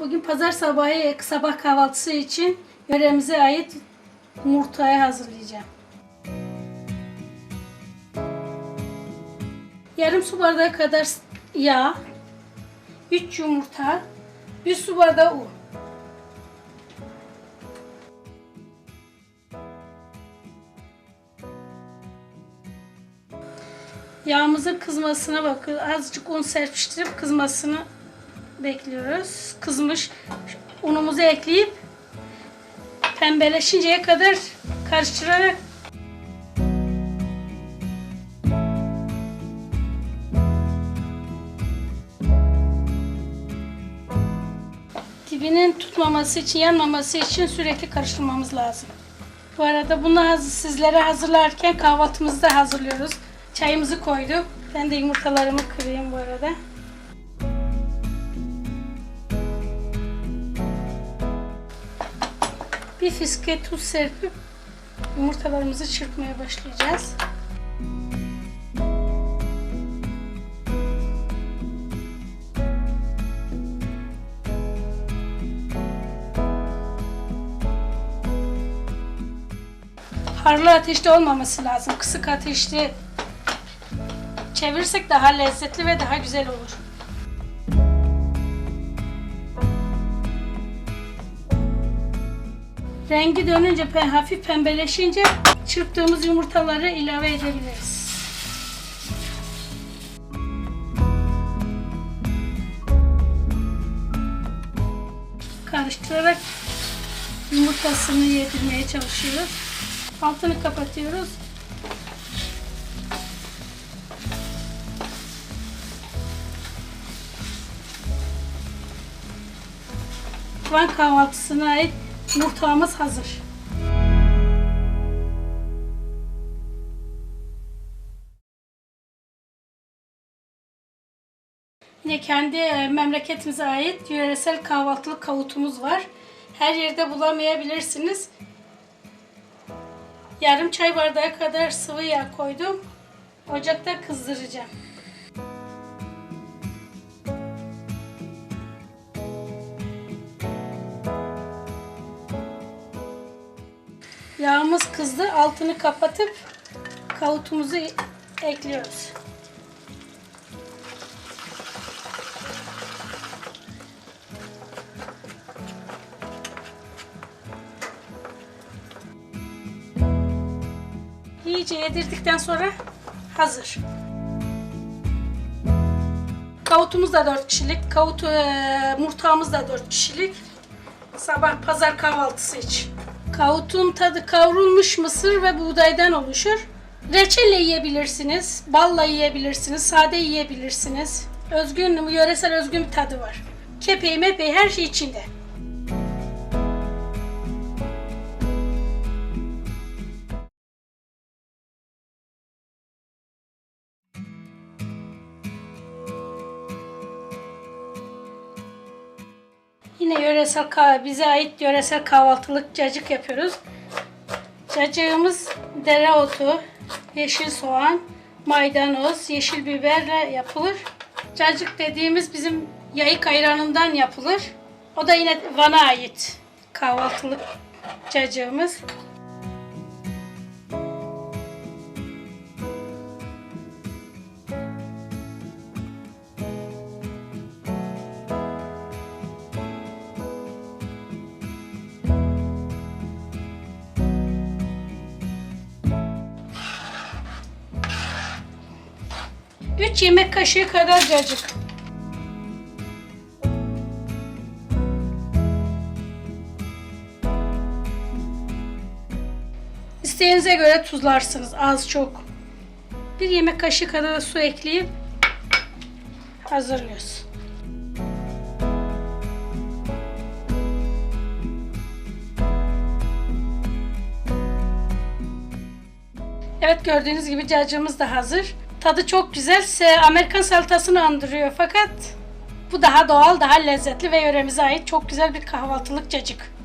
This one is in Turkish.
Bugün pazar sabahı sabah kahvaltısı için yöremize ait yumurtayı hazırlayacağım. Yarım su bardağı kadar yağ, 3 yumurta, 1 su bardağı un. Yağımızın kızmasına bakın. Azıcık un serpiştirip kızmasını bekliyoruz. Kızmış. Unumuzu ekleyip pembeleşinceye kadar karıştırarak dibinin tutmaması için, yanmaması için sürekli karıştırmamız lazım. Bu arada bunu sizlere hazırlarken kahvaltımızı da hazırlıyoruz. Çayımızı koyduk. Ben de yumurtalarımı kırayım bu arada. Bir fiske tuz serpip yumurtalarımızı çırpmaya başlayacağız. Harlı ateşte olmaması lazım. Kısık ateşte çevirirsek daha lezzetli ve daha güzel olur. Rengi dönünce, hafif pembeleşince çırptığımız yumurtaları ilave edebiliriz. Karıştırarak yumurtasını yedirmeye çalışıyoruz. Altını kapatıyoruz. Van kahvaltısına ait yumurtamız hazır. Yine kendi e, memleketimize ait yöresel kahvaltılık kavutumuz var. Her yerde bulamayabilirsiniz. Yarım çay bardağı kadar sıvı yağ koydum. Ocakta kızdıracağım. Yağımız kızdı. Altını kapatıp kavutumuzu ekliyoruz. İyice yedirdikten sonra hazır. Kavutumuz da 4 kişilik. Kavut, e, murtağımız da 4 kişilik. Sabah pazar kahvaltısı için. Kavutun tadı kavrulmuş mısır ve buğdaydan oluşur. Reçelle yiyebilirsiniz, balla yiyebilirsiniz, sade yiyebilirsiniz. Özgün, yöresel özgün bir tadı var. Kepeği, mepeği her şey içinde. Yine yöresel bize ait yöresel kahvaltılık cacık yapıyoruz. Cacığımız dereotu, yeşil soğan, maydanoz, yeşil biberle yapılır. Cacık dediğimiz bizim yayık ayranından yapılır. O da yine Van'a ait kahvaltılık cacığımız. Üç yemek kaşığı kadar cacık. İsteğinize göre tuzlarsınız az çok. Bir yemek kaşığı kadar da su ekleyip hazırlıyoruz. Evet gördüğünüz gibi cacığımız da hazır. Tadı çok güzel. Amerikan salatasını andırıyor fakat bu daha doğal, daha lezzetli ve yöremize ait çok güzel bir kahvaltılık cacık.